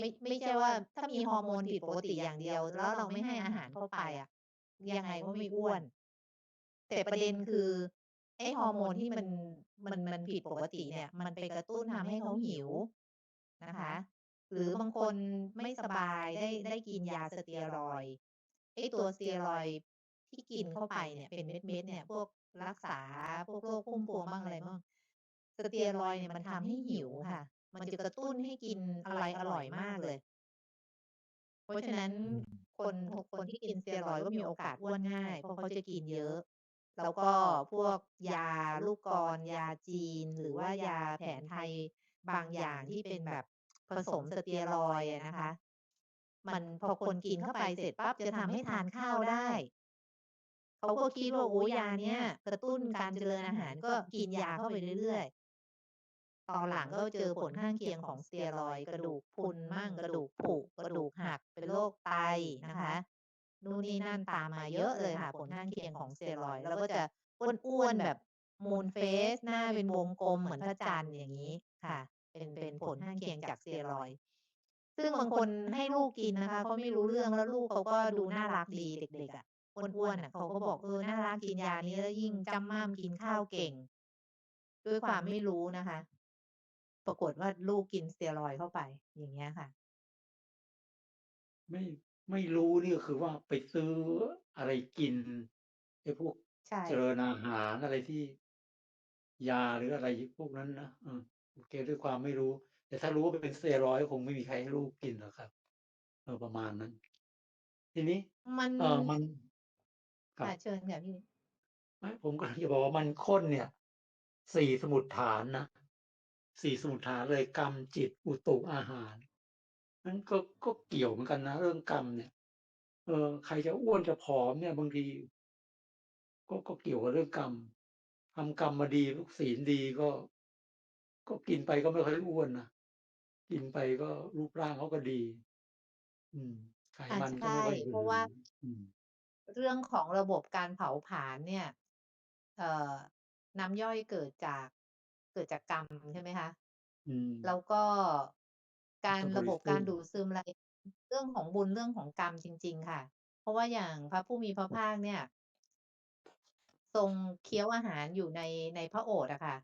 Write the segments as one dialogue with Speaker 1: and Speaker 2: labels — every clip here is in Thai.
Speaker 1: ไม่ไม่ใช่ว่า ถ้ามีฮอร์โมนผิดปกติอย่างเดียว แล้วเราไม่ให้อาหารเข้าไปอะยังไงก็ไม่อ้วน แต่ประเด็นคือไอ้ฮอร์โมนที่มันมันมันผิดปกติเนี่ย มันไปกระตุ้นทำให้เขาหิวนะคะ หรือบางคนไม่สบายได้ได้กินยาสเตียรอยไอ้ตัวสเตียรอยที่กินเข้าไปเนี่ยเป็นเม็ดๆเนี่ย พวกรักษาพวกโรคพุ่มพวงบ้างอะไรบ้างสเตียรอยเนี่ยมันทำให้หิวค่ะ มันจะกระตุ้นให้กินอะไรอร่อยมากเลย เพราะฉะนั้นคนคนที่กินสเตียรอยด์ก็มีโอกาสอ้วนง่าย เพราะเขาจะกินเยอะ แล้วก็พวกยาลูกกรอนยาจีน หรือว่ายาแผนไทยบางอย่างที่เป็นแบบผสมสเตียรอยด์อะนะคะ มันพอคนกินเข้าไปเสร็จปั๊บจะทำให้ทานข้าวได้เขาก็คิดว่าโอ้ยาเนี้ยกระตุ้นการเจริญอาหารก็กินยาเข้าไปเรื่อยๆ ตอนหลังก็เจอผลข้างเคียงของสเตียรอยกระดูกพุนมั่งกระดูกผุกระดูกหักเป็นโรคไตนะคะนู่นนี่นั่นตามมาเยอะเลยค่ะ ผลข้างเคียงของสเตียรอยด์แล้วก็จะอ้วนๆแบบมูนเฟสหน้าเป็นวงกลมเหมือนพระจันทร์อย่างนี้ค่ะ เป็นเป็นผลข้างเคียงจากสเตียรอย์ซึ่งบางคนให้ลูกกินนะคะเขาไม่รู้เรื่องแล้วลูกเขาก็ดูน่ารักดีเด็กๆอะอ้วนๆอะเขาก็บอกเออน่ารักกินยานี้แล้วยิ่งจำม่ามกินข้าวเก่ง ด้วยความไม่รู้นะคะ ปรากฏว่าลูกกินสเตียรอยด์เข้าไป อย่างเงี้ยค่ะ
Speaker 2: ไม่ไม่รู้นี่ก็คือว่าไปซื้ออะไรกินไอ้พวก
Speaker 1: ใช่
Speaker 2: เจริญอาหารอะไรที่ยาหรืออะไรพวกนั้นนะอืมโอเคด้วยความไม่รู้ แต่ถ้ารู้ว่าเป็นสเตียรอยด์คงไม่มีใครให้ลูกกินหรอกครับเออประมาณนั้น ทีนี้
Speaker 1: มัน
Speaker 2: เออมันครับ
Speaker 1: ค่ะเชิญค่ะพี่
Speaker 2: ไม่ผมก็จะบอกว่ามันข้นเนี่ย สี่สมุดฐานนะ สี่สมุดฐานเลยกรรมจิตอุตุอาหารนั้นก็ก็เกี่ยวเหมือนกันนะ เรื่องกรรมเนี่ย เออใครจะอ้วนจะผอมเนี่ยบางทีก็ก็เกี่ยวกับเรื่องกรรมทำกรรมมาดีลูกศีลดีก็ ก็กินไปก็ไม่ค่อยอ้วนนะกินไปก็รูปร่างเขาก็ดี อืมไข
Speaker 1: อ่า
Speaker 2: มันก็
Speaker 1: ใช่
Speaker 2: ไม่ค่อย
Speaker 1: เพราะว่า
Speaker 2: อืม
Speaker 1: เรื่องของระบบการเผาผลาญเนี่ย เอ่อน้ำย่อยเกิดจากเกิดจากกรรมใช่ไหมคะ
Speaker 2: อืม
Speaker 1: แล้วก็การ
Speaker 2: ต้องบ
Speaker 1: ระ
Speaker 2: ริ
Speaker 1: บบ
Speaker 2: สุ
Speaker 1: กา
Speaker 2: ท
Speaker 1: ร
Speaker 2: ธิ์
Speaker 1: ดูดซึมอะไรเรื่องของบุญเรื่องของกรรมจริง ๆ ค่ะ เพราะว่าอย่างพระผู้มีพระภาคเนี่ย ทรงเคี้ยวอาหารอยู่ในในพระโอษฐ์อะค่ะ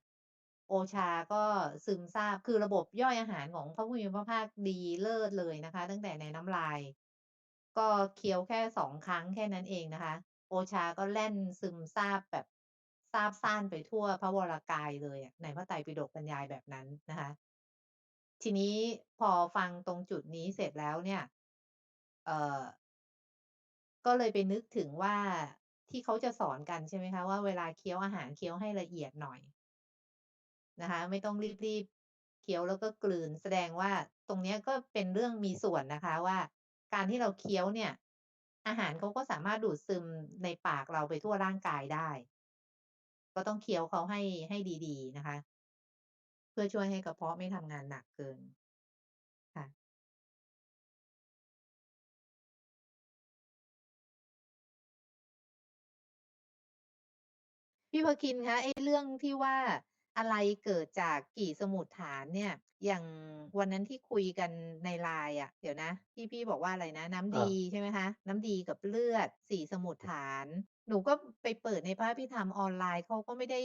Speaker 1: โอชาก็ซึมซาบคือระบบย่อยอาหารของพระผู้มีพระภาคดีเลิศเลยนะคะ ตั้งแต่ในน้ำลาย ก็เคี้ยวแค่สองครั้งแค่นั้นเองนะคะ โอชาก็แล่นซึมซาบแบบ ซาบซ่านไปทั่วพระวรกายเลยอะในพระไตรปิฎกบรรยายแบบนั้นนะคะ ทีนี้พอฟังตรงจุดนี้เสร็จแล้วเนี่ย เออก็เลยไปนึกถึงว่าที่เขาจะสอนกันใช่ไหมคะว่าเวลาเคี้ยวอาหารเคี้ยวให้ละเอียดหน่อยนะคะ ไม่ต้องรีบๆเคี้ยวแล้วก็กลืน แสดงว่าตรงนี้ก็เป็นเรื่องมีส่วนนะคะว่า การที่เราเคี้ยวเนี่ย อาหารเขาก็สามารถดูดซึมในปากเราไปทั่วร่างกายได้ ก็ต้องเคี้ยวเขาให้ให้ดีๆนะคะ เพื่อช่วยให้กระเพาะไม่ทำงานหนักเกินค่ะพี่พคินคะไอ้เรื่องที่ว่าอะไรเกิดจากกี่สมุดฐานเนี่ย อย่างวันนั้นที่คุยกันในไลน์อะเดี๋ยวนะ ที่พี่บอกว่าอะไรนะ น้ำ
Speaker 2: ครั
Speaker 1: ดี
Speaker 2: บ
Speaker 1: ใช่ไหมคะ น้ำดีกับเลือดสี่สมุดฐาน หนูก็ไปเปิดในพระพิธรรมออนไลน์เขาก็ไม่ได้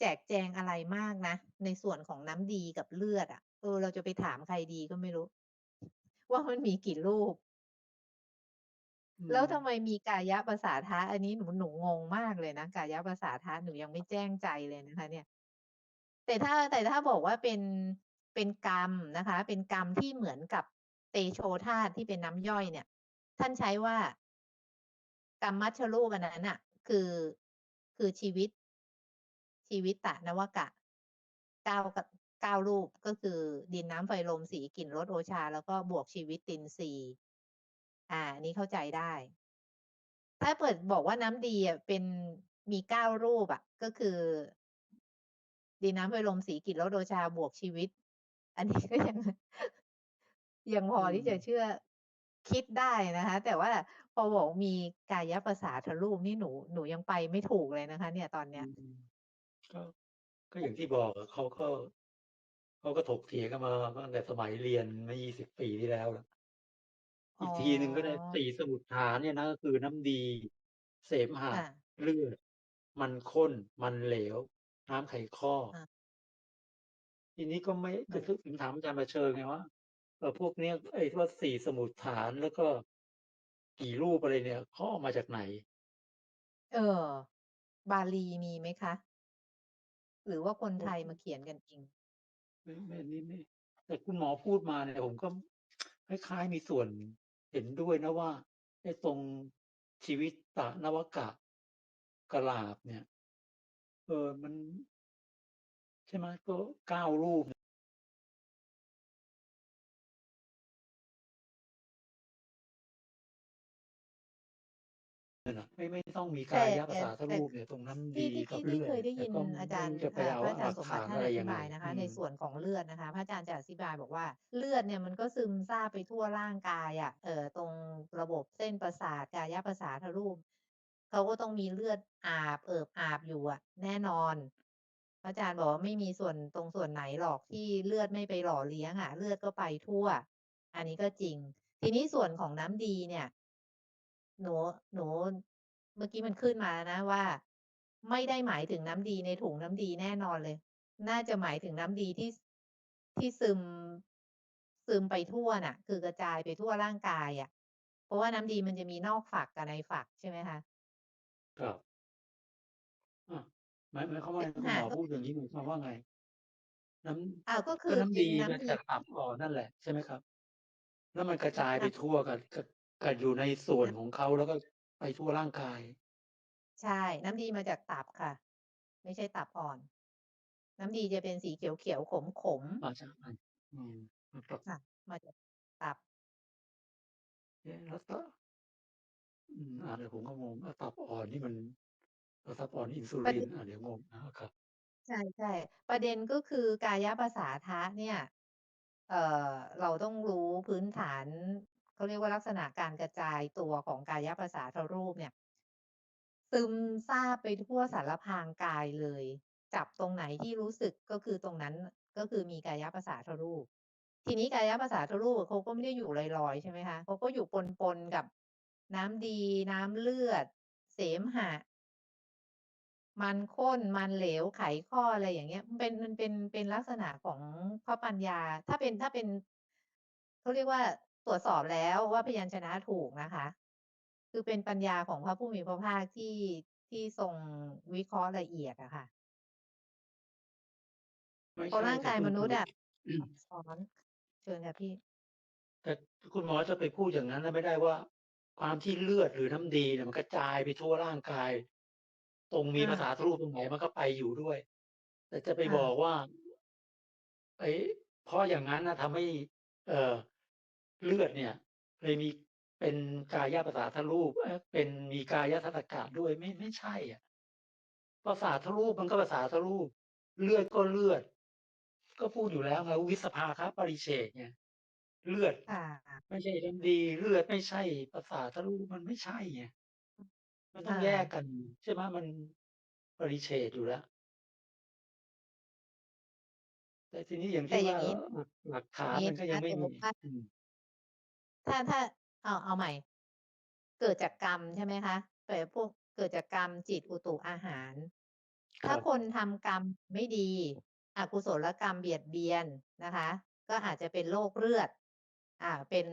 Speaker 1: แจกแจงอะไรมากนะ ในส่วนของน้ำดีกับเลือดอะเออเราจะไปถามใครดีก็ไม่รู้ ว่ามันมีกี่รูป
Speaker 2: อื
Speaker 1: แล้ว
Speaker 2: ม
Speaker 1: ทำไมมีกายภาษาทะอันนี้หนูหนูงงมากเลยนะกายภาษาทะหนูยังไม่แจ้งใจเลยนะคะ เนี่ย แต่ถ้าแต่ถ้าบอกว่าเป็นเป็นกรรมนะคะ เป็นกรรมที่เหมือนกับเตโชธาตุที่เป็นน้ำย่อยเนี่ย ท่านใช้ว่า กรรมมัชรูปอันนั้นน่ะคือคือชีวิต ชีวิตตะนวกะเก้ากับเก้ารูปก็คือดินน้ำไฟลมสีกลิ่นรสโอชา แล้วก็บวกชีวิตตินทรีอ่าอันนี้เข้าใจได้ ถ้าเปิดบอกว่าน้ำดีอะเป็นมีเก้ารูปอะ ก็คือ ดินน้ำไฟลมสีกลิ่นรสโอชาบวกชีวิต อันนี้ก็ยังยังพอที่จะเชื่อคิดได้นะคะ แต่ว่าพอบอกมีกายภาษาทรูปนี่หนูหนูยังไปไม่ถูกเลยนะคะ เนี่ยตอน
Speaker 2: อื
Speaker 1: เนี้ย
Speaker 2: มก็ก็อย่างที่บอกอะเขาก็เขาก็ถกเถียงกันมาตั้งแต่สมัยเรียนเมื่อ20ปีที่แล้วแล้ว
Speaker 1: อ๋
Speaker 2: อี
Speaker 1: อ
Speaker 2: กทีหนึ่งก็ได้4สมุฏฐานเนี่ยนะก็คือน้ำดี เสมหะ
Speaker 1: ค่ะ
Speaker 2: เลือด มันข้น มันเหลว น้ำไขข้อ
Speaker 1: ค่ะ
Speaker 2: ทีนี้ก็ไม่
Speaker 1: เห
Speaker 2: ก็
Speaker 1: มือน
Speaker 2: ถึงถึงถามอาจารย์ประเชิญไงว่าเอ่อพวกเนี้ยไอ้ที่ว่า4สมุฏฐานแล้วก็ กี่รูปอะไรเนี่ย เขาเอามาจากไหน?
Speaker 1: เออ บาลีมีไหมคะ?หรือว่าคน
Speaker 2: ก็
Speaker 1: ไทยมาเขียนกันเอง?
Speaker 2: ไม่ ไม่ อันนี้ไม่ แต่คุณหมอพูดมาเนี่ย ผมก็ คล้าย ๆ มีส่วนเห็นด้วยนะว่า ไอ้ตรงชีวิตตนวกะกลาบเนี่ย เออ มัน ใช่ไหม ก็ 9 รูป นั่นน่ะไม่ไม่ต้องมี
Speaker 1: แต่
Speaker 2: กายภาษาท
Speaker 1: แต่
Speaker 2: รูปเนี่ยตรงน้ำ
Speaker 1: ที่
Speaker 2: ดี
Speaker 1: ที่
Speaker 2: กั
Speaker 1: ที่
Speaker 2: บ
Speaker 1: ที่
Speaker 2: เลือด
Speaker 1: เคยได้
Speaker 2: เนี่ยแต่
Speaker 1: ยิน
Speaker 2: ก็
Speaker 1: อา
Speaker 2: ไม่
Speaker 1: จาร
Speaker 2: รู้
Speaker 1: ย์
Speaker 2: จะไป
Speaker 1: อ่า
Speaker 2: เอา
Speaker 1: พระอา
Speaker 2: ห
Speaker 1: จาร
Speaker 2: ลั
Speaker 1: ย์
Speaker 2: ก
Speaker 1: สม
Speaker 2: ฐ
Speaker 1: บัาติ
Speaker 2: น
Speaker 1: ท่า
Speaker 2: อะ
Speaker 1: น
Speaker 2: ไร
Speaker 1: อ
Speaker 2: ยั
Speaker 1: ธิ
Speaker 2: งไง
Speaker 1: บายนะคะ
Speaker 2: อื
Speaker 1: ใน
Speaker 2: ม
Speaker 1: ส่วนของเลือดนะคะ พระอาจารย์จะอธิบายบอกว่าเลือดเนี่ยมันก็ซึมซาบไปทั่วร่างกายอะเอ่อตรงระบบเส้นประสาทกายประสาทรูปเขาก็ต้องมีเลือดอาบเอิบอาบอยู่อะแน่นอนพระอาจารย์บอกว่าไม่มีส่วนตรงส่วนไหนหรอกที่เลือดไม่ไปหล่อเลี้ยงอะเลือดก็ไปทั่ว อันนี้ก็จริง ทีนี้ส่วนของน้ำดีเนี่ย หนูหนูเมื่ อกี้มันขึ้นมาแล้วนะว่า ไม่ได้หมายถึงน้ำดีในถุงน้ำดีแน่นอนเลย น่าจะหมายถึงน้ำดีที่สที่ซึมซึมไปทั่วน่ะ คือกระจายไปทั่วร่างกายอะเพราะว่าน้ำดีมันจะมีนอกฝักกับในฝักใช่ไหมคะ?
Speaker 2: ครับอาหมายหมายความ
Speaker 1: เส
Speaker 2: ว่าไง?
Speaker 1: ม
Speaker 2: คุณ
Speaker 1: หะ
Speaker 2: หมอ
Speaker 1: ก็
Speaker 2: พูดอย่างงี้หมายความว่าไง?น้
Speaker 1: อ้าวก็ำค
Speaker 2: ก็ื
Speaker 1: อ
Speaker 2: น้
Speaker 1: เปำ็
Speaker 2: ด
Speaker 1: นีน้
Speaker 2: มาำ
Speaker 1: ดี
Speaker 2: จากตับอ่อนนั่นแหละใช่ไหมครับ?แล้วมันกระจาย
Speaker 1: ค
Speaker 2: ไป่ะทั่วกับกับกับอยู่ในส่วน
Speaker 1: น้ำ
Speaker 2: ของเขาแล้วก็ ไปทั่วร่างกาย
Speaker 1: ใช่ น้ำดีมาจากตับค่ะ ไม่ใช่ตับอ่อน น้ำดีจะเป็นสีเขียวๆ ขมๆ
Speaker 2: มาจากไหน?อืมนะครับ
Speaker 1: ค่ะ มาจากตับ
Speaker 2: เอ๊ะแล้วตะอืมอ่านแล้วผมก็งงแล้วตับอ่อนนี่มันแล้วตับอ่อนอินซู
Speaker 1: ประ
Speaker 2: ลิน
Speaker 1: เด็น
Speaker 2: อาเดี๋ยวงงอาครับ
Speaker 1: ใช่ๆประเด็นก็คือกายภาษาทะเนี่ย เอ่อ เราต้องรู้พื้นฐาน เขาเรียกว่าลักษณะการกระจายตัวของกายประสาทรูปเนี่ยซึมซาบไปทั่วสารพางกายเลย จับตรงไหนที่รู้สึกก็คือตรงนั้นก็คือมีกายประสาทรูป ทีนี้กายประสาทรูปเขาก็ไม่ได้อยู่ลอยๆใช่ไหมคะเขาก็อยู่ปนๆกับน้ำดีน้ำเลือด เสมหะ มันข้นมันเหลวไขข้ออะไรอย่างเงี้ยมันเป็นมันเป็นเป็นลักษณะของพระปัญญา ถ้าเป็นถ้าเป็นเขาเรียกว่า ตรวจสอบแล้วว่าพยัญชนะถูกนะคะ คือเป็นปัญญาของพระผู้มีพระภาคที่ที่ทรงวิเคราะห์ละเอียดอะค่ะ
Speaker 2: ไม่
Speaker 1: เพรา
Speaker 2: ใชะ่
Speaker 1: ร่าง
Speaker 2: แต่
Speaker 1: กาย
Speaker 2: คุณ
Speaker 1: มนุษย์อะ
Speaker 2: อืม
Speaker 1: ซับซ้อนเชิญค่ะพี่
Speaker 2: แต่คุณหมอจะไปพูดอย่างนั้นน่ะไม่ได้ว่า ความที่เลือดหรือน้ำดีเนี่ยมันกระจายไปทั่วร่างกาย ตรงมี
Speaker 1: อ
Speaker 2: ภาษาาทรูปตรงไหนมันก็ไปอยู่ด้วย แต่จะไป
Speaker 1: อ
Speaker 2: บอากว่าไอ้เพราะอย่างงั้นน่ะทำให้ เอ่อ เลือดเนี่ยเลยมีเป็นกายประสาทรูปเอ๊ะเป็นมีกายทัศกะด้วยไม่ไม่ใช่อะประสาทรูปมันก็ประสาทรูป เลือดก็เลือด ก็พูดอยู่แล้วไงว่าวิสภาคะปริเฉทไงเลือด
Speaker 1: ค่ะ
Speaker 2: ไม่ใช่น้ำดี เลือดไม่ใช่ประสาทรูปมันไม่ใช่ไง
Speaker 1: อือ
Speaker 2: มันต
Speaker 1: อ้
Speaker 2: องแยกากัน ใช่ไหมมันปริเฉทอยู่แล้วแต่ทีนี้อย่าง
Speaker 1: แทตี่่
Speaker 2: ว
Speaker 1: อย่่าางงี้
Speaker 2: หลักหลักฐ
Speaker 1: อย่าาง
Speaker 2: น
Speaker 1: งี้น
Speaker 2: มันก็ยัะงไม
Speaker 1: ส่
Speaker 2: มี
Speaker 1: มมุติว่า
Speaker 2: อืม
Speaker 1: ถ้าถ้าเอาเอาใหม่ เกิดจากกรรมใช่ไหมคะแต่พวกเกิดจากกรรมจิตอุตุอาหาร
Speaker 2: คร
Speaker 1: ถ้าั
Speaker 2: บ
Speaker 1: คนทำกรรมไม่ดีอกุศลกรรมเบียดเบียนนะคะ ก็อาจจะเป็นโรคเลือด อ่า เป็น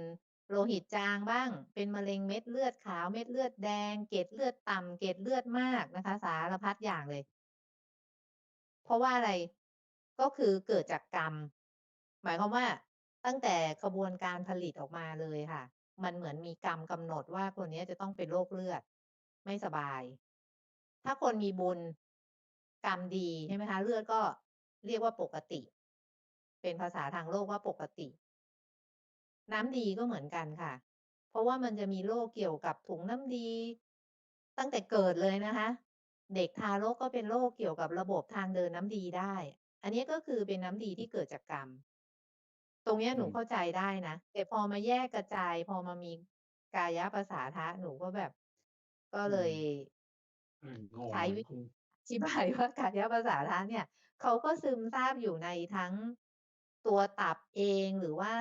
Speaker 1: โลหิตจางบ้าง เป็นมะเร็งเม็ดเลือดขาวเม็ดเลือดแดง เกล็ดเลือดต่ำเกล็ดเลือดมากนะคะ สารพัดอย่างเลย เพราะว่าอะไรก็คือเกิดจากกรรม หมายความว่า ตั้งแต่กระบวนการผลิตออกมาเลยค่ะ มันเหมือนมีกรรมกำหนดว่าคนนี้จะต้องเป็นโรคเลือด ไม่สบาย ถ้าคนมีบุญกรรมดีใช่ไหมคะเลือดก็เรียกว่าปกติ เป็นภาษาทางโลกว่าปกติ น้ำดีก็เหมือนกันค่ะ เพราะว่ามันจะมีโรคเกี่ยวกับถุงน้ำดี ตั้งแต่เกิดเลยนะคะ เด็กทารกก็เป็นโรคเกี่ยวกับระบบทางเดินน้ำดีได้ อันนี้ก็คือเป็นน้ำดีที่เกิดจากกรรม ตรงเนี้ย
Speaker 2: อืม
Speaker 1: หนูเข้าใจได้นะแต่พอมาแยกกระจาย พอมามีกายประสาทะหนูก็แบบ ก็
Speaker 2: อื
Speaker 1: เลย
Speaker 2: มอืมงง
Speaker 1: ใช้วิ
Speaker 2: อืม
Speaker 1: อธิบายว่ากายประสาทะเนี่ยเขาก็ซึมซาบอยู่ในทั้งตัวตับเองหรือว่า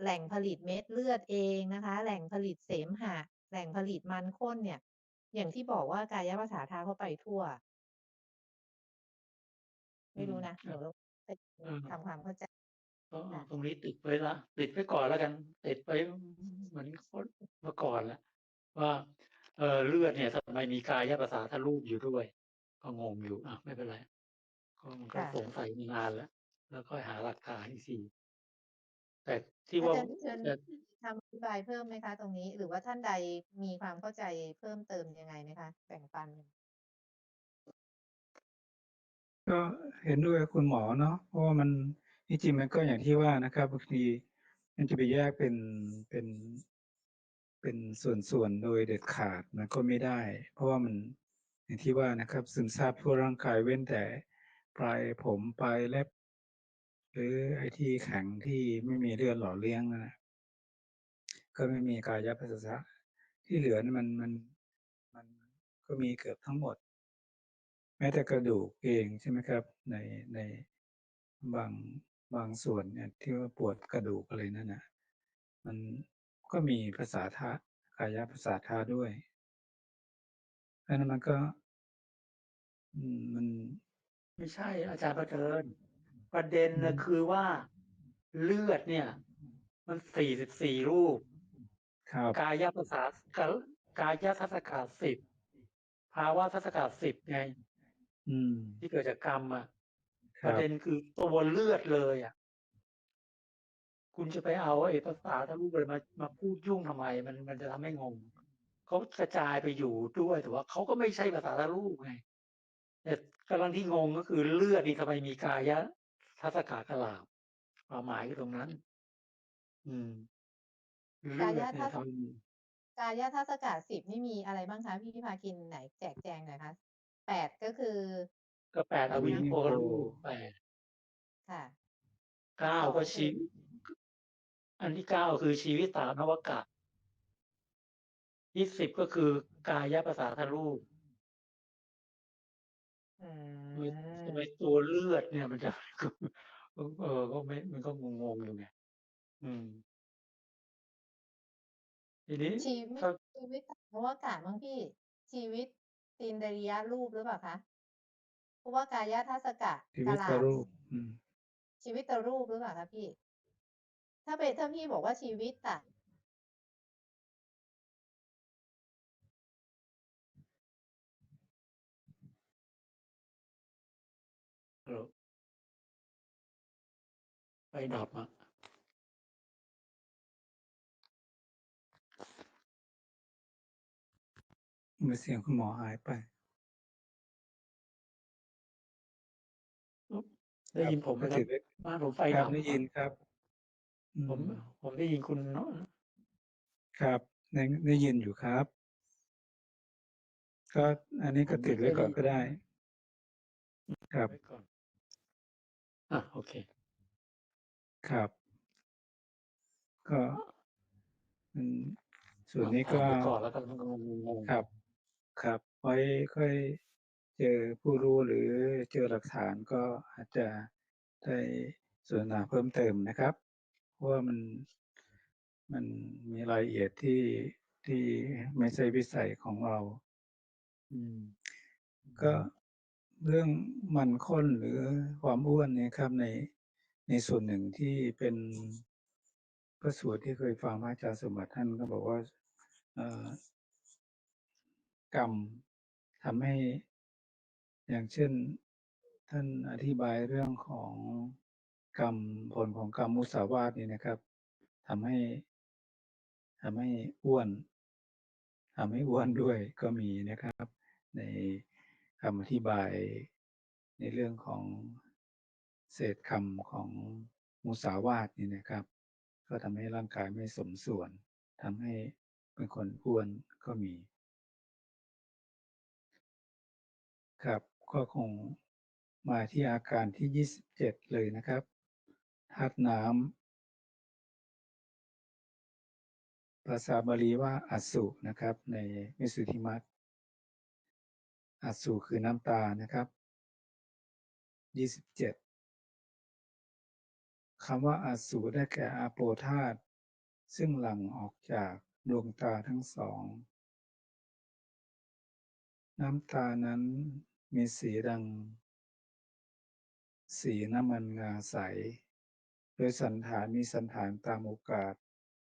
Speaker 1: แหล่งผลิตเม็ดเลือดเองนะคะ แหล่งผลิตเสมหะ แหล่งผลิตมันข้นเนี่ย อย่างที่บอกว่ากายภาษาทางเข้าไปทั่ว ไม่รู้นะ
Speaker 2: ค
Speaker 1: ห
Speaker 2: รั
Speaker 1: นู
Speaker 2: บ
Speaker 1: ไป
Speaker 2: เออ
Speaker 1: ทำความเข้าใจ
Speaker 2: ก็
Speaker 1: ค่ะ
Speaker 2: ตรงนี้ติดไว้ละติดไว้ก่อนแล้วกัน ติดไว้เหมือนคนเมื่อก่อนแล้วว่าเออเลือดเนี่ยทำไมมีกายภาษาทะลุอยู่ด้วย ก็งงอยู่อะไม่เป็นไรก็มันก็
Speaker 1: ค่ะ
Speaker 2: สงสัยมานานแล้ว แล้วก็หาหลักฐานอีกทีแต่ที่
Speaker 1: อา
Speaker 2: ว่า
Speaker 1: จารย์เชิญ
Speaker 2: แต่
Speaker 1: คำอธิบายเพิ่มไหมคะตรงนี้ หรือว่าท่านใดมีความเข้าใจเพิ่มเติมยังไงไหมคะแบ่งปัน
Speaker 3: ก็เห็นด้วยกับคุณหมอเนาะเพราะว่ามัน ที่จริงมันก็อย่างที่ว่านะครับบางทีมันจะไปแยกเป็นเป็นเป็นส่วนๆโดยเด็ดขาดมันก็ไม่ได้ เพราะว่ามันอย่างที่ว่านะครับ ซึมซาบทั่วร่างกายเว้นแต่ปลายผมปลายเล็บหรือไอที่แข็งที่ไม่มีเลือดหล่อเลี้ยงนะก็ไม่มีกายภาษาที่เหลือนี่มันมันมันก็มีเกือบทั้งหมด แม้แต่กระดูกเองใช่ไหมครับ ในในบาง บางส่วนเนี่ยที่ว่าปวดกระดูกอะไรนั่นน่ะ มันก็มีภาษาทะกายภาษาทะด้วยเพราะฉะนั้นมันก็ อืมมัน
Speaker 2: ไม่ใช่ อาจารย์ประเดินประเด็น
Speaker 3: อื
Speaker 2: นะ
Speaker 3: ม
Speaker 2: คือว่าเลือดเนี่ย มันสี่สิบสี่รูป
Speaker 3: ครับ
Speaker 2: กายภาษากากายทัศกาสิบภาวะทัศกาสิบไง
Speaker 3: อืม
Speaker 2: ที่เกิดจากกรรมอะ
Speaker 3: ค
Speaker 2: ประ
Speaker 3: รับ
Speaker 2: เด็นคือตัวเลือดเลยอะคุณจะไปเอาไอ้ภาษาทะลุอะไรมา มาพูดยุ่งทำไม มัน มันจะทำให้งง เขากระจายไปอยู่ด้วย แต่ว่าเขาก็ไม่ใช่ภาษาทะลุไง แต่กำลังที่งง ก็คือเลือดนี่ทำไมมีกายะทัศกากลาบความหมายคือตรงนั้น อืม เลื
Speaker 1: กา
Speaker 2: อด
Speaker 1: ยะ
Speaker 2: เนี่
Speaker 1: ทั
Speaker 2: ย
Speaker 1: ศ
Speaker 2: ทำไมมี
Speaker 1: กายทัศกาสิบนี่มีอะไรบ้างคะพี่พาคินไหนแจกแจงหน่อยคะแปดก็คือ
Speaker 2: ก็แปดอ
Speaker 3: อ
Speaker 2: วิ
Speaker 3: วิ
Speaker 2: นิ
Speaker 3: นิ
Speaker 2: โก
Speaker 3: โก
Speaker 2: รูปแปด
Speaker 1: ค่ะ
Speaker 2: เก้า
Speaker 1: สอง
Speaker 2: ก็
Speaker 1: คื
Speaker 2: ชี
Speaker 1: อ
Speaker 2: อันที่เก้าคือชีวิตตานวกะยี่สิบก็คือกายภาษาทะลุ
Speaker 1: อื
Speaker 2: ทำไมทำไม
Speaker 1: ม
Speaker 2: ตัวเลือดเนี่ยมันจะเออก็ไม่มันก็งงๆอยู่ไงอืม ทีนี้
Speaker 1: ชีวิต
Speaker 2: ถ้า
Speaker 1: ชีวิตเพราะว่ากาศมั้งพี่ ชีวิตตีนดริยะรูปหรือเปล่าคะ เพราะว่ากายทัศกะ
Speaker 3: ชี
Speaker 1: ก
Speaker 3: วิต
Speaker 1: ลา
Speaker 3: ต
Speaker 1: บ
Speaker 3: รูปอืม
Speaker 1: ชีวิตตรูปหรือเปล่าคะพี่ ถ้าเป็นถ้าพี่บอกว่าชีวิตอะ
Speaker 2: เออไฟดับอะ
Speaker 3: เมื่อเสียงคุณหมอหายไป
Speaker 2: ได้
Speaker 3: ครับ
Speaker 2: ยินผมไหม
Speaker 3: ก็
Speaker 2: ครั
Speaker 3: ถื
Speaker 2: บ
Speaker 3: อไว้
Speaker 2: บ้านผมไฟ
Speaker 3: ครั
Speaker 2: ดั
Speaker 3: บ บ ได้
Speaker 2: อะ
Speaker 3: ยินครับ อื
Speaker 2: ผม
Speaker 3: ม
Speaker 2: ผมได้ยินคุณเนาะ
Speaker 3: ครับ ได้ ได้ยินอยู่ครับ ก็ อันนี้
Speaker 2: ผ
Speaker 3: ก็
Speaker 2: ม
Speaker 3: ติ
Speaker 2: ไม่
Speaker 3: ด
Speaker 2: เค
Speaker 3: ไว้
Speaker 2: ยได้
Speaker 3: ก่อน
Speaker 2: ยิน
Speaker 3: ก็ได้ ครับ
Speaker 2: ไว้ก่อนอะโอเค
Speaker 3: ครับ ก็ อืม ส่วน
Speaker 2: อะ
Speaker 3: นี้
Speaker 2: ผ่า
Speaker 3: ก็
Speaker 2: นไปก่อนแล้วกันมันก็งง
Speaker 3: ครับ ครับ ไว้ค่อย เจอผู้รู้หรือเจอหลักฐานก็อาจจะได้สนทนาเพิ่มเติมนะครับ เพราะว่ามันมันมีรายละเอียดที่ที่ไม่ใช่วิสัยของเรา
Speaker 2: อืม
Speaker 3: ก็เรื่องมันข้นหรือความอ้วนเนี่ยครับในในส่วนหนึ่งที่เป็นพระสูตรที่เคยฟังพระอาจารย์สมบัติท่านก็บอกว่าเออกรรมทำให้ อย่างเช่น ท่านอธิบายเรื่องของกรรมผลของกรรมมุสาวาทนี่นะครับทำให้ทำให้อ้วนทำให้อ้วนด้วยก็มีนะครับ ในคำอธิบายในเรื่องของเศษคำของมุสาวาทนี่นะครับ ก็ทำให้ร่างกายไม่สมส่วนทำให้เป็นคนอ้วนก็มี ครับ ก็คงมาที่อาการที่ 27 เลยนะครับธาตุน้ำภาษาบาลีว่าอสุนะครับ ในวิสุธิมรรคอัสสุคือน้ำตานะครับ 27คำว่าอาสูได้แก่อาโปธาตุซึ่งหลั่งออกจากดวงตาทั้งสอง น้ำตานั้น มีสีดัง สีน้ำมันงาใส โดยสันฐานมีสันฐานตามโอกาส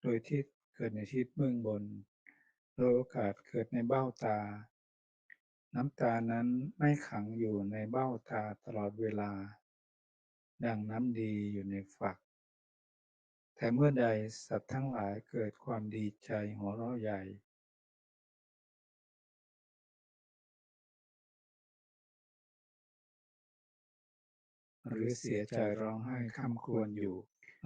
Speaker 3: โดยทิศเกิดในทิศเบื้องบน โดยโอกาสเกิดในเบ้าตา น้ำตานั้นไม่ขังอยู่ในเบ้าตาตลอดเวลา ดังน้ำดีอยู่ในฝัก แต่เมื่อใดสัตว์ทั้งหลายเกิดความดีใจหัวเราะใหญ่ หรือเสียใจร้องไห้ข้ามควรอยู่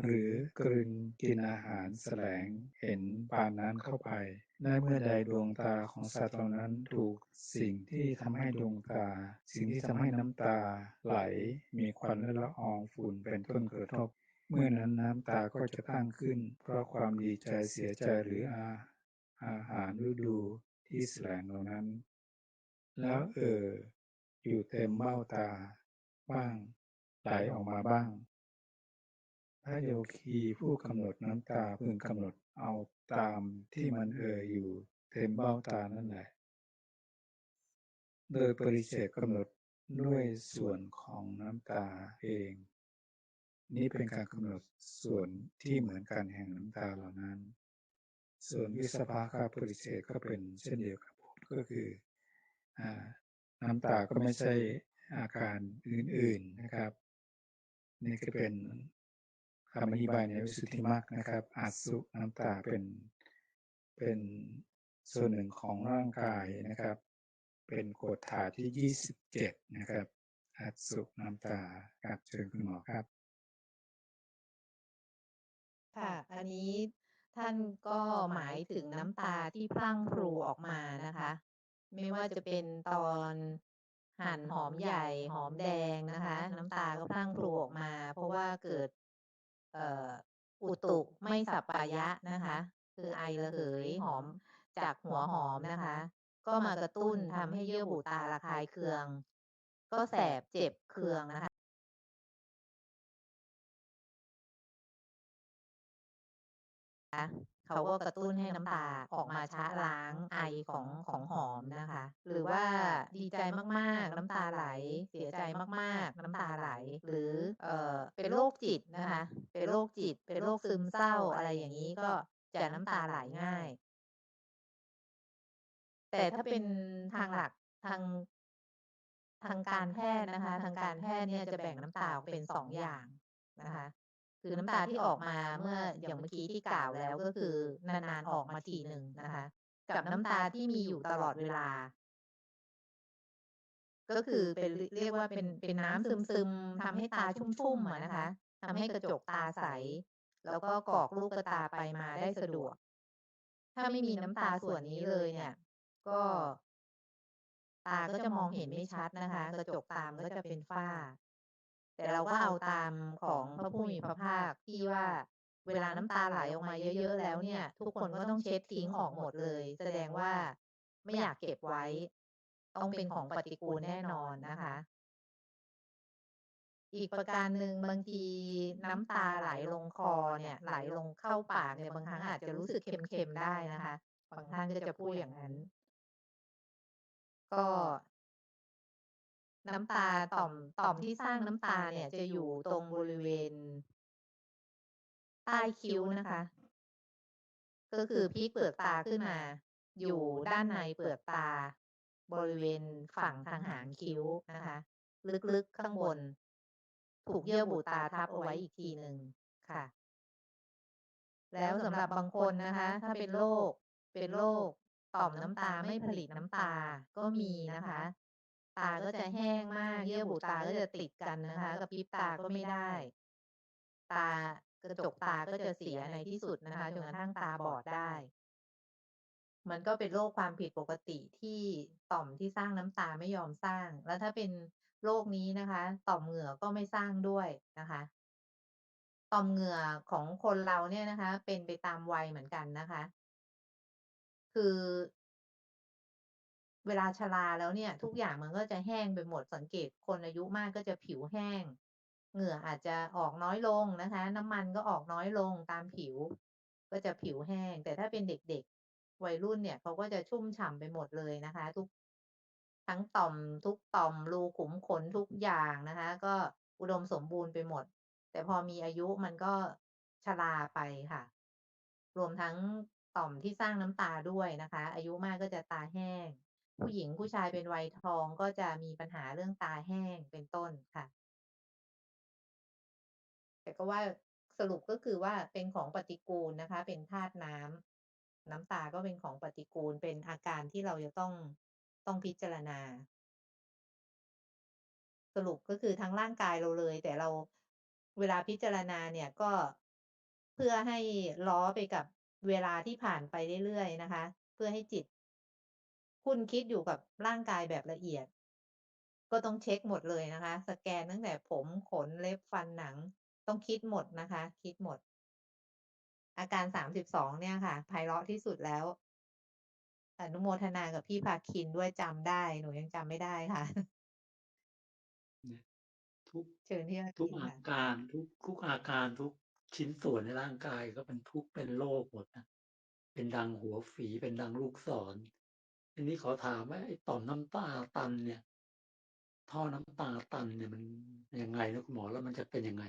Speaker 3: หรือกลืนกินอาหารแสลงเห็นปานนั้นเข้าไปได้เมื่อใดดวงตาของสัตว์เหล่านั้นถูกสิ่งที่ทำให้ดวงตา สิ่งที่ทำให้น้ำตาไหล มีควันและละอองฝุ่นเป็นต้นกระทบ เมื่อนั้นน้ำตาก็จะตั้งขึ้น เพราะความดีใจเสียใจหรืออาอาหารฤดูที่แสลงเหล่านั้น แล้วเอออยู่เต็มเบ้าตา บ้าง ไหลออกมาบ้าง พระโยคีผู้กำหนดน้ำตาพึงกำหนดเอาตามที่มันเอ่ยอยู่เต็มเบ้าตานั่นแหละ โดยปริเฉดกำหนดด้วยส่วนของน้ำตาเอง นี้เป็นการกำหนดส่วนที่เหมือนกันแห่งน้ำตาเหล่านั้น ส่วนวิสภาคาปริเฉดก็เป็นเช่นเดียวกับก็คืออน้ำตาก็ไม่ใช่อาการอื่นๆนะครับ นี่ก็เป็นคำอธิบายในวิสุทธิมรรคนะครับอาสุน้ำตาเป็นเป็นส่วนหนึ่งของร่างกายนะครับ เป็นโกฏฐาที่ 27 นะครับอาสุน้ำตาครับเชิญคุณหมอครับ
Speaker 1: ค่ะ อันนี้ท่านก็หมายถึงน้ำตาที่พลั่งพรูออกมานะคะ ไม่ว่าจะเป็นตอนหั่นหอมใหญ่หอมแดงนะคะ น้ำตาก็พลั่งพรูออกมาะว่าเกิดเอ่ออุตุไม่สัปปายะนะคะ คือไอระเหยหอมจากหัวหอมนะคะ ก็มากระตุ้นทำให้เยื่อบุตาระคายเคือง ก็แสบเจ็บเคืองนะคะ เขาก็กระตุ้นให้น้ำตาออกมาชะล้างไอของของหอมนะคะ หรือว่าดีใจมากๆน้ำตาไหล เสียใจมากๆน้ำตาไหล หรือเอ่อเป็นโรคจิตนะคะ เป็นโรคจิต เป็นโรคซึมเศร้าอะไรอย่างนี้ก็จะน้ำตาไหลง่าย แต่ถ้าเป็นทางหลักทางทางการแพทย์นะคะ ทางการแพทย์เนี่ยจะแบ่งน้ำตาออกเป็นสองอย่างนะคะ คือน้ำตาที่ออกมาเมื่ออย่างเมื่อกี้ที่กล่าวแล้วก็คือนานๆออกมาทีหนึ่งนะคะ กับน้ำตาที่มีอยู่ตลอดเวลา ก็คือเป็นเรียกว่าเป็นเป็นน้ำซึมๆทำให้ตาชุ่มๆอะนะคะทำให้กระจกตาใส แล้วก็กรอกลูกตาไปมาได้สะดวก ถ้าไม่มีน้ำตาส่วนนี้เลยเนี่ย ก็ตาก็จะมองเห็นไม่ชัดนะคะ กระจกตามก็จะเป็นฝ้า แต่เราก็เอาตามของพระผู้มีพระภาคที่ว่าเวลาน้ำตาไหลออกมาเยอะ ๆ แล้วเนี่ย ทุกคนก็ต้องเช็ดทิ้งออกหมดเลย แสดงว่าไม่อยากเก็บไว้ ต้องเป็นของปฏิกูลแน่นอนนะคะ อีกประการหนึ่งบางทีน้ำตาไหลลงคอเนี่ย ไหลลงเข้าปากเนี่ยบางครั้งอาจจะรู้สึกเค็มๆได้นะคะ บางท่านก็จะพูดอย่างนั้น ก็ น้ำตาต่อมต่อมที่สร้างน้ำตาเนี่ย จะอยู่ตรงบริเวณใต้คิ้วนะคะ ก็คือพลิกเปลือกตาขึ้นมา อยู่ด้านในเปลือกตา บริเวณฝั่งทางหางคิ้วนะคะ ลึกๆข้างบน ถูกเยื่อบุตาทับเอาไว้อีกทีหนึ่งค่ะ แล้วสำหรับบางคนนะคะ ถ้าเป็นโรคเป็นโรคต่อมน้ำตาไม่ผลิตน้ำตาก็มีนะคะ ตาก็จะแห้งมาก เยื่อบุตาก็จะติดกันนะคะกระพริบตาก็ไม่ได้ ตากระจกตาก็จะเสียในที่สุดนะคะจนกระทั่งตาบอดได้ มันก็เป็นโรคความผิดปกติที่ต่อมที่สร้างน้ำตาไม่ยอมสร้าง แล้วถ้าเป็นโรคนี้นะคะ ต่อมเหงื่อก็ไม่สร้างด้วยนะคะต่อมเหงื่อของคนเราเนี่ยนะคะ เป็นไปตามวัยเหมือนกันนะคะ คือ เวลาชราแล้วเนี่ย ทุกอย่างมันก็จะแห้งไปหมดสังเกตคนอายุมากก็จะผิวแห้ง เหงื่ออาจจะออกน้อยลงนะคะ น้ำมันก็ออกน้อยลงตามผิว ก็จะผิวแห้ง แต่ถ้าเป็นเด็กๆ วัยรุ่นเนี่ยเขาก็จะชุ่มฉ่ำไปหมดเลยนะคะ ทุกทั้งต่อมทุกต่อมรูขุมขนทุกอย่างนะคะ ก็อุดมสมบูรณ์ไปหมด แต่พอมีอายุมันก็ชราไปค่ะ รวมทั้งต่อมที่สร้างน้ำตาด้วยนะคะ อายุมากก็จะตาแห้ง ผู้หญิงผู้ชายเป็นวัยทองก็จะมีปัญหาเรื่องตาแห้งเป็นต้นค่ะ แต่ก็ว่าสรุปก็คือว่าเป็นของปฏิกูลนะคะ เป็นธาตุน้ำน้ำตาก็เป็นของปฏิกูลเป็นอาการที่เราจะต้องต้องพิจารณา สรุปก็คือทั้งร่างกายเราเลย แต่เราเวลาพิจารณาเนี่ยก็เพื่อให้ล้อไปกับเวลาที่ผ่านไปเรื่อยๆนะคะ เพื่อให้จิต คุ้นคิดอยู่กับร่างกายแบบละเอียด ก็ต้องเช็กหมดเลยนะคะ สแกนตั้งแต่ผมขนเล็บฟันหนัง ต้องคิดหมดนะคะ คิดหมด อาการ32เนี่ยค่ะไพเราะที่สุดแล้วอนุโมทนากับพี่ภาคินด้วยจำได้ หนูยังจำไม่ได้ค่ะ
Speaker 2: เนี่ยทุก
Speaker 1: เชิญพี่ภา
Speaker 2: ทุก
Speaker 1: คิน
Speaker 2: อา
Speaker 1: ค่ะ
Speaker 2: การทุกทุกอาการทุกชิ้นส่วนในร่างกายก็เป็นทุกข์เป็นโรคหมดนะเป็นดังหัวฝีเป็นดังลูกศร ทีนี้ขอถามว่าไอ้ต่อมน้ำตาตันเนี่ย ท่อน้ำตาตันเนี่ยมันยังไงนะคุณหมอแล้วมันจะเป็นยังไง?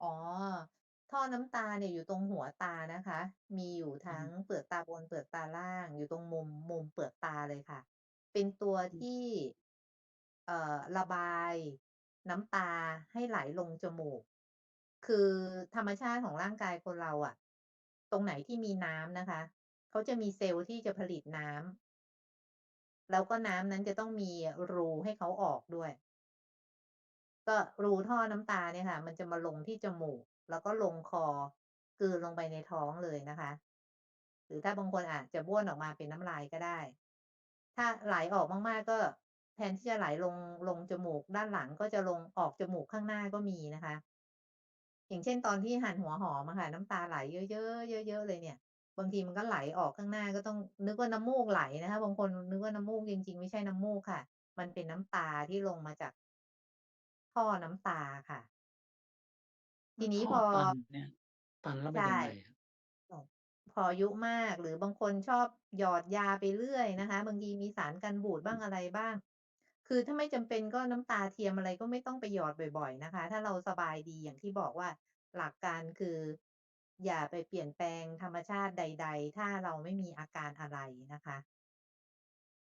Speaker 1: อ๋อ ท่อน้ำตาเนี่ยอยู่ตรงหัวตานะคะ มีอยู่
Speaker 2: อื
Speaker 1: ทั้ง
Speaker 2: ม
Speaker 1: เปลือกตาบนเปลือกตาล่าง อยู่ตรงมุมมุมเปลือกตาเลยค่ะ เป็นตัว
Speaker 2: อื
Speaker 1: ท
Speaker 2: มี่
Speaker 1: เอ่อระบายน้ำตาให้ไหลลงจมูก คือธรรมชาติของร่างกายคนเราอะตรงไหนที่มีน้ำนะคะ เขาจะมีเซลล์ที่จะผลิตน้ำแล้วก็น้ำนั้นจะต้องมีรูให้เขาออกด้วย ก็รูท่อน้ำตาเนี่ยค่ะ มันจะมาลงที่จมูก แล้วก็ลงคอกลืนลงไปในท้องเลยนะคะ หรือถ้าบางคนอาจจะบ้วนออกมาเป็นน้ำลายก็ได้ ถ้าไหลออกมากๆก็แทนที่จะไหลลงลงจมูกด้านหลังก็จะลงออกจมูกข้างหน้าก็มีนะคะ อย่างเช่นตอนที่หั่นหัวหอมค่ะ น้ำตาไหลเยอะๆเยอะๆเลยเนี่ย บางทีมันก็ไหลออกข้างหน้าก็ต้องนึกว่าน้ำมูกไหลนะคะบางคนนึกว่าน้ำมูกจริง ๆ ไม่ใช่น้ำมูกค่ะ มันเป็นน้ำตาที่ลงมาจากท่อน้ำตาค่ะ
Speaker 2: แล
Speaker 1: ท้ี
Speaker 2: ว
Speaker 1: นี้
Speaker 2: ท่
Speaker 1: พ
Speaker 2: อ
Speaker 1: อ
Speaker 2: ตันเนี่ย ตันแล้ว
Speaker 1: ใเป็ช
Speaker 2: นยัง่ไงอะ?
Speaker 1: อพออายุมากหรือบางคนชอบหยอดยาไปเรื่อยนะคะ บางทีมีสารกันบูดบ้างอะไรบ้าง คือถ้าไม่จำเป็นก็น้ำตาเทียมอะไรก็ไม่ต้องไปหยอดบ่อย ๆ นะคะ ถ้าเราสบายดีอย่างที่บอกว่าหลักการคือ อย่าไปเปลี่ยนแปลงธรรมชาติใด ๆ ถ้าเราไม่มีอาการอะไรนะคะ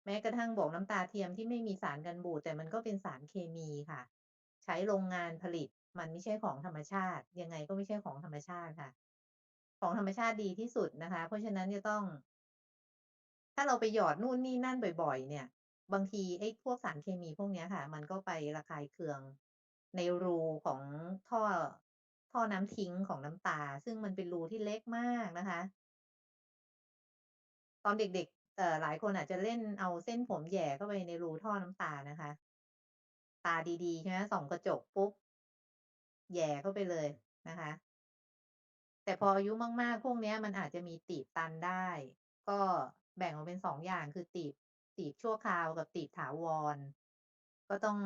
Speaker 1: แม้กระทั่งบอกน้ำตาเทียมที่ไม่มีสารกันบูดแต่มันก็เป็นสารเคมีค่ะ ใช้โรงงานผลิตมันไม่ใช่ของธรรมชาติ ยังไงก็ไม่ใช่ของธรรมชาติค่ะ ของธรรมชาติดีที่สุดนะคะ เพราะฉะนั้นจะต้อง ถ้าเราไปหยอดนู่นนี่นั่นบ่อยๆ เนี่ย บางทีไอ้พวกสารเคมีพวกนี้ค่ะ มันก็ไประคายเคืองในรูของท่อ ท่อน้ำทิ้งของน้ำตา ซึ่งมันเป็นรูที่เล็กมากนะคะ ตอนเด็กๆเอ่อหลายคนอาจจะเล่นเอาเส้นผมแหย่เข้าไปในรูท่อน้ำตานะคะ ตาดีๆใช่ไหมส่องกระจกปุ๊บแหย่เข้าไปเลยนะคะ แต่พออายุมากๆ พวกเนี้ยมันอาจจะมีตีบตันได้ ก็แบ่งออกเป็น2องอย่างคือตีบตีบชั่วคราวกับตีบถาวร ก็ต้อง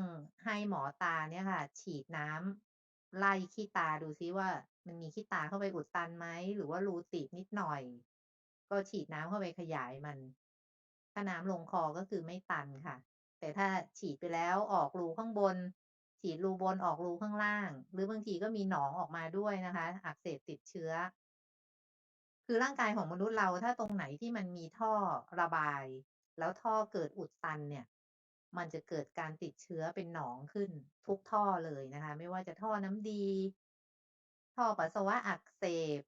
Speaker 1: ให้หมอตาเนี่ยค่ะ ฉีดน้ำ ไล่ขี้ตาดูซิว่า มันมีขี้ตาเข้าไปอุดตันไหมหรือว่ารูตีบนิดหน่อย ก็ฉีดน้ำเข้าไปขยายมัน ถ้าน้ำลงคอก็คือไม่ตันค่ะ แต่ถ้าฉีดไปแล้วออกรูข้างบน ฉีดรูบนออกรูข้างล่าง หรือบางทีก็มีหนองออกมาด้วยนะคะ อักเสบติดเชื้อ คือร่างกายของมนุษย์เราถ้าตรงไหนที่มันมีท่อระบาย แล้วท่อเกิดอุดตันเนี่ย มันจะเกิดการติดเชื้อเป็นหนองขึ้นทุกท่อเลยนะคะ ไม่ว่าจะท่อน้ำดี ท่อปัสสาวะอักเสบ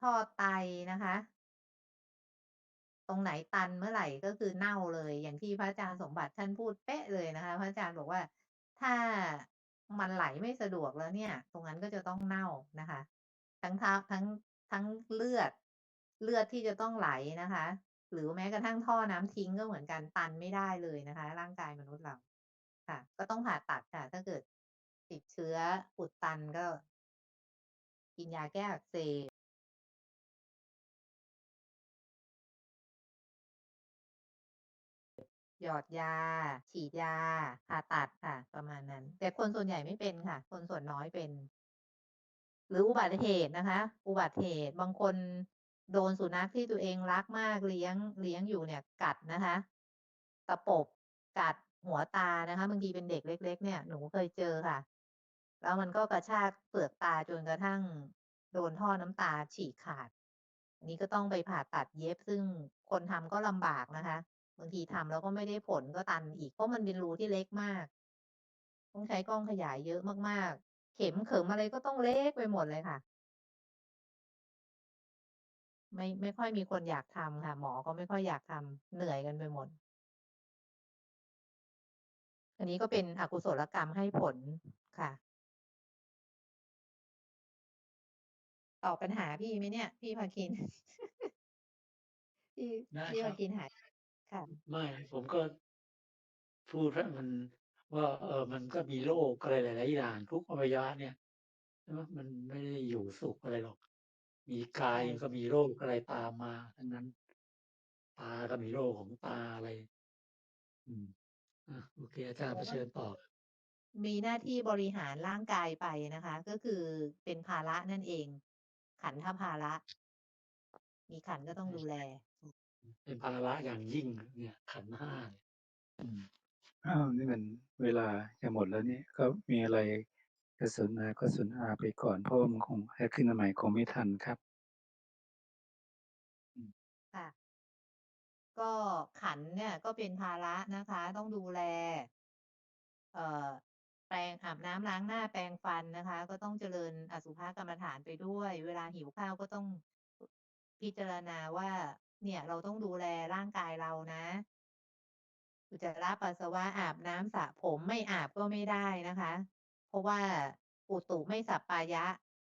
Speaker 1: ท่อไตนะคะ ตรงไหนตันเมื่อไหร่ก็คือเน่าเลย อย่างที่พระอาจารย์สมบัติท่านพูดเป๊ะเลยนะคะ พระอาจารย์บอกว่าถ้ามันไหลไม่สะดวกแล้วเนี่ย ตรงนั้นก็จะต้องเน่านะคะ ทั้งททั้งทั้งเลือดเลือดที่จะต้องไหลนะคะ หรือแม้กระทั่งท่อน้ำทิ้งก็เหมือนกันตันไม่ได้เลยนะคะ ร่างกายมนุษย์เรา ค่ะ ก็ต้องผ่าตัดค่ะ ถ้าเกิดติดเชื้ออุดตันก็ กินยาแก้อักเสบหยอดยา ฉีดยาผ่าตัดค่ะ ประมาณนั้น แต่คนส่วนใหญ่ไม่เป็นค่ะ คนส่วนน้อยเป็น หรืออุบัติเหตุนะคะ อุบัติเหตุบางคน โดนสุนัขที่ตัวเองรักมากเลี้ยงเลี้ยงอยู่เนี่ย กัดนะคะตะปบกัดหัวตานะคะบางทีเป็นเด็กเล็ก ๆ เนี่ยหนูเคยเจอค่ะ แล้วมันก็กระชากเปลือกตาจนกระทั่งโดนท่อน้ำตาฉีกขาดอันนี้ก็ต้องไปผ่าตัดเย็บซึ่งคนทำก็ลำบากนะคะบางทีทำแล้วก็ไม่ได้ผลก็ตันอีกเพราะมันเป็นรูที่เล็กมาก ต้องใช้กล้องขยายเยอะมากๆ เข็มเขิมอะไรก็ต้องเล็กไปหมดเลยค่ะ ไม่ไม่ค่อยมีคนอยากทำค่ะ หมอก็ไม่ค่อยอยากทำเหนื่อยกันไปหมด อันนี้ก็เป็นอกุศลกรรมให้ผลค่ะตอบปัญหาพี่ไหมเนี่ย พี่พาคินพี่
Speaker 2: ได้
Speaker 1: พี่
Speaker 2: ครั
Speaker 1: พา
Speaker 2: บ
Speaker 1: คินหายค่ะ
Speaker 2: ไม่ผมก็พูดให้มันว่า เออมันก็มีโรคอะไรหลาย ๆ อย่างทุกอวัยวะเนี่ยใช่ไหมมันไม่ได้อยู่สุขอะไรหรอก มีกา
Speaker 1: ใช่
Speaker 2: ยก็มีโรคอะไรตามมาทั้งนั้น ตาก็มีโรคของตาอะไร อืมอาโอเค อาจารย์
Speaker 1: เรา
Speaker 2: เผ
Speaker 1: ก็
Speaker 2: ชิญต่อ
Speaker 1: มีหน้าที่บริหารร่างกายไปนะคะ ก็คือเป็นภาระนั่นเอง ขันธภาระ มีขันธ์ก็ต้องดูแล
Speaker 2: เป็นภาระอย่างยิ่ง เนี่ย ขันธ์5เนี่ยอืม
Speaker 3: อ้าวนี่มันเวลาจะหมดแล้วนี่ก็มีอะไร จะสนทนาก็สนทนาไปก่อน เพราะว่ามันคงถ้าขึ้นมาใหม่คงไม่ทันครับ อืม
Speaker 1: ค่ะ ก็ขันธ์เนี่ยก็เป็นภาระนะคะ ต้องดูแล เอ่อ แปรงอาบน้ำล้างหน้าแปรงฟันนะคะ ก็ต้องเจริญอสุภกรรมฐานไปด้วย เวลาหิวข้าวก็ต้องพิจารณาว่า เนี่ย เราต้องดูแลร่างกายเรานะ อุจจาระปัสสาวะอาบน้ำสระผมไม่อาบก็ไม่ได้นะคะ เพราะว่าอุตุไม่สัปปายะ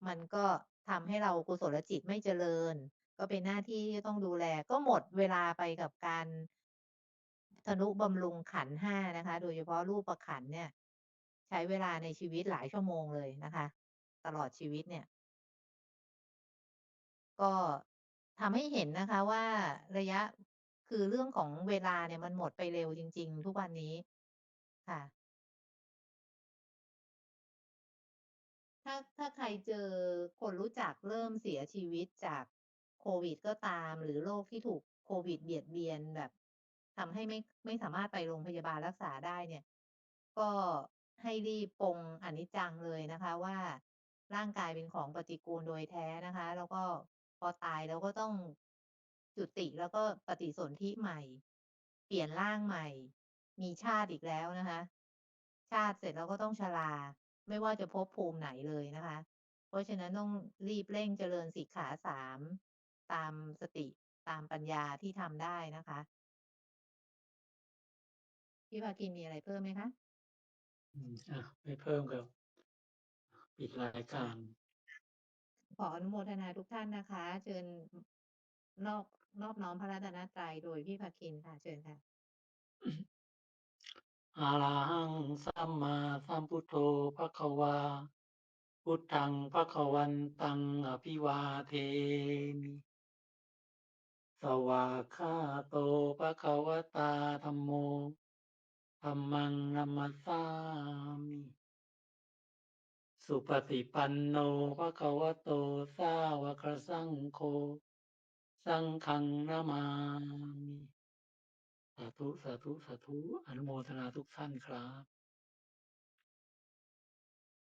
Speaker 1: มันก็ทำให้เรากุศลจิตไม่เจริญ ก็เป็นหน้าที่ที่ต้องดูแล ก็หมดเวลาไปกับการทนุบำรุงขันธ์5นะคะ โดยเฉพาะรูปขันเนี่ย ใช้เวลาในชีวิตหลายชั่วโมงเลยนะคะ ตลอดชีวิตเนี่ย ก็ทำให้เห็นนะคะว่าระยะคือเรื่องของเวลาเนี่ยมันหมดไปเร็วจริง ๆ ทุกวันนี้ค่ะ ถ้าถ้าใครเจอคนรู้จักเริ่มเสียชีวิตจากโควิดก็ตาม หรือโรคที่ถูกโควิดเบียดเบียนแบบทำให้ไม่ไม่สามารถไปโรงพยาบาลรักษาได้เนี่ย ก็ให้รีบปงอนิจจังเลยนะคะว่าร่างกายเป็นของปฏิกูลโดยแท้นะคะ แล้วก็พอตายแล้วก็ต้องจุติแล้วก็ปฏิสนธิใหม่ เปลี่ยนร่างใหม่ มีชาติอีกแล้วนะคะ ชาติเสร็จแล้วก็ต้องชรา ไม่ว่าจะภพภูมิไหนเลยนะคะ เพราะฉะนั้นต้องรีบเร่งเจริญสิกขา3ตามสติตามปัญญาที่ทำได้นะคะพี่พาคินมีอะไรเพิ่มไหมคะ?
Speaker 2: อืมอาไม่เพิ่มครับ ปิดรายการ
Speaker 1: ขออนุโมทนาทุกท่านนะคะ เชิญนอบนอบน้อมพระรัตนตรัยโดยพี่พาคินค่ะ เชิญค่ะ
Speaker 2: อะระหังสัมมาสัมพุทโธภควา พุทธังภควันตังอภิวาเทมิ สวากขาโตภควตาธัมโมธัมมังนัมมัสสามิ สุปฏิปันโนภควโตสาวกสังโฆ สังฆังนะมามิ สาธุ สาธุ อนุโมทนาทุกท่านครับ